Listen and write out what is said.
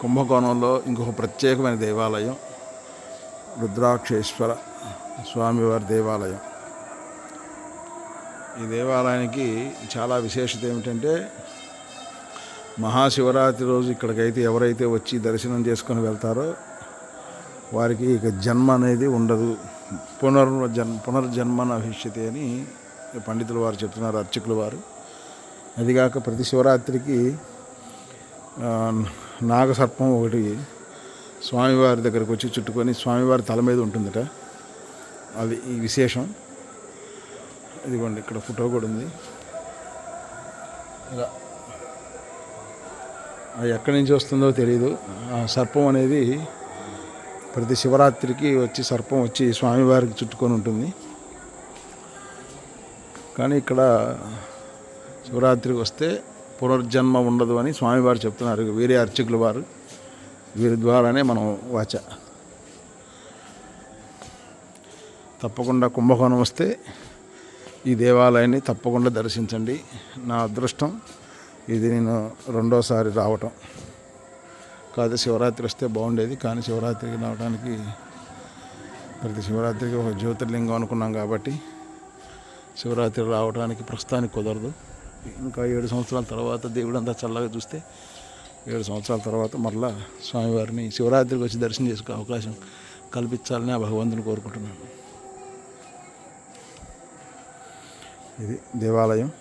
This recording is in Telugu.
కుంభకోణంలో ఇంకొక ప్రత్యేకమైన దేవాలయం రుద్రాక్షేశ్వర స్వామివారి దేవాలయం. ఈ దేవాలయానికి చాలా విశేషత ఏమిటంటే మహాశివరాత్రి రోజు ఇక్కడికైతే ఎవరైతే వచ్చి దర్శనం చేసుకొని వెళ్తారో వారికి ఇక జన్మ అనేది ఉండదు. పునర్జన్ పునర్జన్మ భవిష్యతి అని పండితులు వారు చెప్తున్నారు అర్చకులు వారు. అదిగాక ప్రతి శివరాత్రికి నాగసర్పం ఒకటి స్వామివారి దగ్గరకు వచ్చి చుట్టుకొని స్వామివారి తల మీద ఉంటుందట. అది ఈ విశేషం. ఇదిగోండి ఇక్కడ ఫోటో కూడా ఉంది. ఇలా. అది ఎక్కడి నుంచి వస్తుందో తెలియదు ఆ సర్పం అనేది ప్రతి శివరాత్రికి వచ్చి సర్పం వచ్చి స్వామివారికి చుట్టుకొని ఉంటుంది. కానీ ఇక్కడ శివరాత్రికి వస్తే పునర్జన్మ ఉండదు అని స్వామివారు చెప్తున్నారు. వేరే అర్చకుల వారు. వీరి ద్వారానే మనం వాచ. తప్పకుండా కుంభకోణం వస్తే ఈ దేవాలయాన్ని తప్పకుండా దర్శించండి. నా అదృష్టం ఇది నేను రెండోసారి రావటం. కాదు శివరాత్రి వస్తే బాగుండేది. కానీ శివరాత్రికి రావడానికి ప్రతి శివరాత్రికి ఒక జ్యోతిర్లింగం అనుకున్నాం కాబట్టి శివరాత్రి రావడానికి ప్రస్తుతానికి కుదరదు. ఇంకా ఏడు సంవత్సరాల తర్వాత దేవుడు అంతా చల్లగా చూస్తే ఏడు సంవత్సరాల తర్వాత మరలా స్వామివారిని శివరాత్రికి వచ్చి దర్శనం చేసుకునే అవకాశం కల్పించాలని ఆ భగవంతుని కోరుకుంటున్నాను. ఇది దేవాలయం.